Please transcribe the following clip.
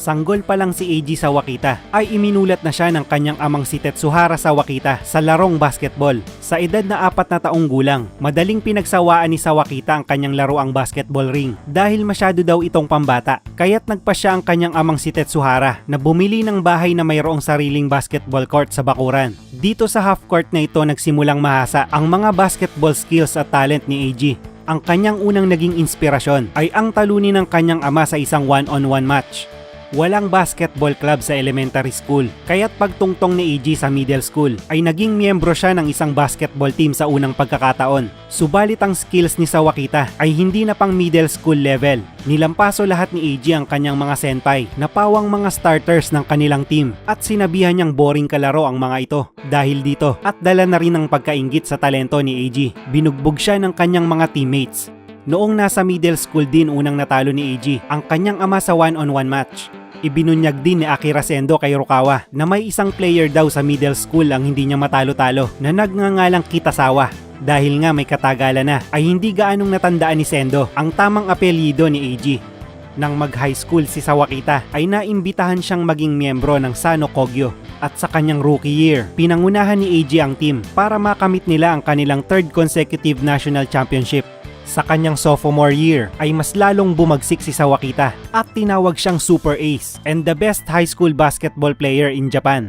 Sanggol pa lang si Eiji Sawakita ay iminulat na siya ng kanyang amang si Tetsuhara Sawakita sa larong basketball. Sa edad na apat na taong gulang, madaling pinagsawaan ni Sawakita ang kanyang laruang basketball ring dahil masyado daw itong pambata. Kaya't nagpa siya ang kanyang amang si Tetsuhara na bumili ng bahay na mayroong sariling basketball court sa Bakuran. Dito sa half court na ito nagsimulang mahasa ang mga basketball skills at talent ni Eiji. Ang kanyang unang naging inspirasyon ay ang talunin ng kanyang ama sa isang one-on-one match. Walang basketball club sa elementary school, kaya't pagtungtong ni EG sa middle school ay naging miyembro siya ng isang basketball team sa unang pagkakataon. Subalit ang skills ni Sawakita ay hindi na pang middle school level. Nilampaso lahat ni EG ang kanyang mga senpai na pawang mga starters ng kanilang team at sinabihan niyang boring kalaro ang mga ito. Dahil dito at dala na rin ang pagkaingit sa talento ni EG, binugbog siya ng kanyang mga teammates Noong nasa middle school din unang natalo ni Eiji ang kanyang ama sa one-on-one match. Ibinunyag din ni Akira Sendo kay Rukawa na may isang player daw sa middle school ang hindi niya matalo-talo na nagngangalang Kitasawa. Dahil nga may katagalan na ay hindi gaanong natandaan ni Sendo ang tamang apelyido ni Eiji. Nang mag-high school si Sawakita ay naimbitahan siyang maging miyembro ng Sano Kogyo at sa kanyang rookie year, pinangunahan ni Eiji ang team para makamit nila ang kanilang third consecutive national championship. Sa kanyang sophomore year ay mas lalong bumagsik si Sawakita at tinawag siyang Super Ace and the best high school basketball player in Japan.